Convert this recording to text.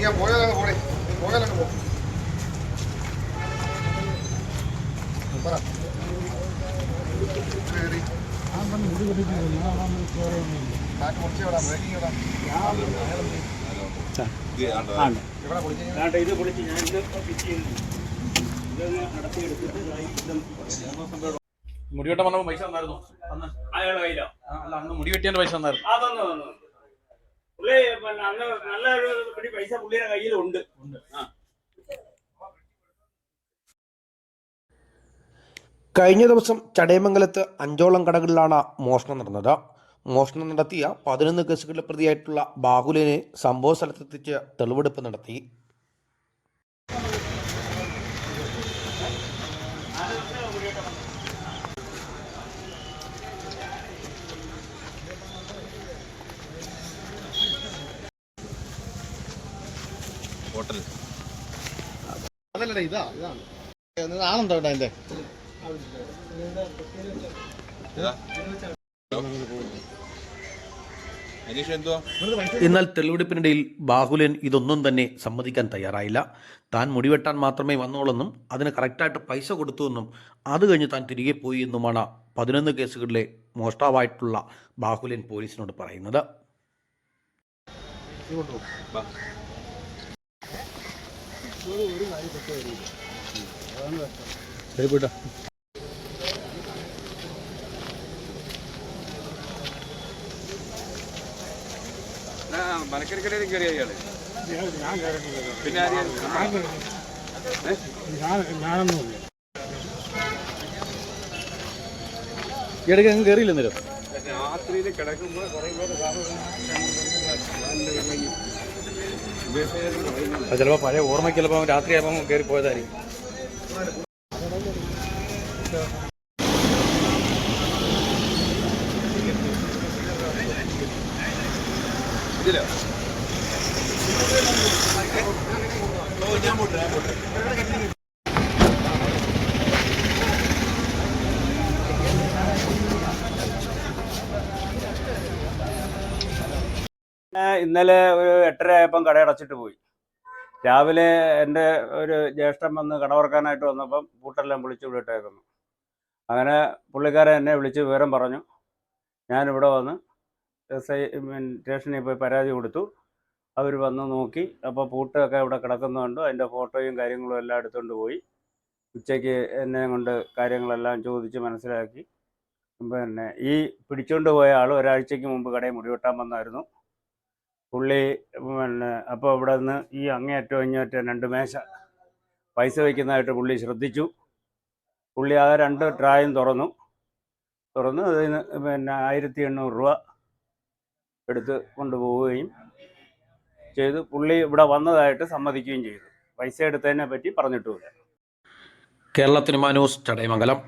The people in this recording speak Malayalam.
ഞാൻ പോയാലങ്ങ് പോണേ പോയാലങ്ങ് പോ. പറ. കയറി. കാറ്റ് മുറിച്ച് വിടാം ബ്രേക്കിംഗ് വിടാം ഇവിടെ പൊളിച്ച് ഇത് പൊളിച്ച് ഞാൻ മുടിവെട്ടം വന്നപ്പോ പൈസ തന്നായിരുന്നു? അന്ന് അയാളെ കയ്യിലോ? അല്ല അന്ന് മുടി വെട്ടിയതിന്റെ പൈസ തന്നായിരുന്നു. നല്ല നല്ല കഴിഞ്ഞ ദിവസം ചടയമംഗലത്ത് അഞ്ചോളം കടകളിലാണ് മോഷണം നടന്നത്. മോഷണം നടത്തിയ പതിനൊന്ന് കേസുകളുടെ പ്രതിയായിട്ടുള്ള ബാഹുലിനെ സംഭവ സ്ഥലത്തെത്തിച്ച് തെളിവെടുപ്പ് നടത്തി. അതല്ലടാ ഇതാ ഇതാണ് ഇവിടെ അതിന്റെ? എന്നാൽ തെളിവെടുപ്പിനിടയിൽ ബാഹുലൻ ഇതൊന്നും തന്നെ സമ്മതിക്കാൻ തയ്യാറായില്ല. താൻ മുടിവെട്ടാൻ മാത്രമേ വന്നോളെന്നും അതിന് കറക്റ്റായിട്ട് പൈസ കൊടുത്തുവെന്നും അത് കഴിഞ്ഞ് താൻ തിരികെ പോയി എന്നുമാണ് പതിനൊന്ന് കേസുകളിലെ മോഷ്ടാവായിട്ടുള്ള ബാഹുലൻ പോലീസിനോട് പറയുന്നത്. മലക്കരക്കടയിൽ കയറിയ ഇയാൾ പിന്നെ ആരെയും ഇടയ്ക്ക് അങ്ങ് കയറിയില്ല നേരം രാത്രിയിൽ കിടക്കുമ്പോൾ കുറേ പേര് ചിലപ്പോൾ പഴയ ഓർമ്മയ്ക്ക് ചിലപ്പോൾ രാത്രി ആകുമ്പോൾ കയറി പോയതായിരിക്കും. ഇതിലോ? ഞാൻ ഇന്നലെ ഒരു എട്ടര ആയപ്പം കട അടച്ചിട്ട് പോയി. രാവിലെ എന്റെ ഒരു ജ്യേഷ്ഠൻ വന്ന് കട തുറക്കാനായിട്ട് വന്നപ്പം പൂട്ടെല്ലാം വിളിച്ചു വിട്ടേക്കുന്നു അങ്ങനെ പുള്ളിക്കാരൻ എന്നെ വിളിച്ച് വിവരം പറഞ്ഞു. ഞാനിവിടെ വന്ന് എസ് ഐ സ്റ്റേഷനിൽ പോയി പരാതി കൊടുത്തു. അവർ വന്ന് നോക്കി. അപ്പോൾ പൂട്ടൊക്കെ ഇവിടെ കിടക്കുന്നുണ്ട് അതിന്റെ ഫോട്ടോയും കാര്യങ്ങളും എല്ലാം എടുത്തുകൊണ്ട് പോയി. ഉച്ചയ്ക്ക് എന്നെ കൊണ്ട് കാര്യങ്ങളെല്ലാം ചോദിച്ച് മനസ്സിലാക്കി. പിന്നെ ഈ പിടിച്ചുകൊണ്ട് പോയ ആൾ ഒരാഴ്ചയ്ക്ക് മുമ്പ് കടയിൽ മുടിവെട്ടാൻ വന്നായിരുന്നു. പുള്ളി പിന്നെ അപ്പോൾ ഇവിടെ നിന്ന് ഈ അങ്ങേയറ്റം ഇങ്ങേയറ്റം രണ്ട് മേശ പൈസ വയ്ക്കുന്നതായിട്ട് പുള്ളി ശ്രദ്ധിച്ചു. പുള്ളി ആ രണ്ട് ട്രായും തുറന്നു. തുറന്ന് അതിന് പിന്നെ ആയിരത്തി എണ്ണൂറ് രൂപ എടുത്ത് കൊണ്ടുപോവുകയും ചെയ്തു. പുള്ളി ഇവിടെ വന്നതായിട്ട് സമ്മതിക്കുകയും ചെയ്തു. പൈസ എടുത്തതിനെ പറ്റി പറഞ്ഞിട്ടുമില്ല. കേരളത്തിന് മാനൂസ് ചടയമംഗലം.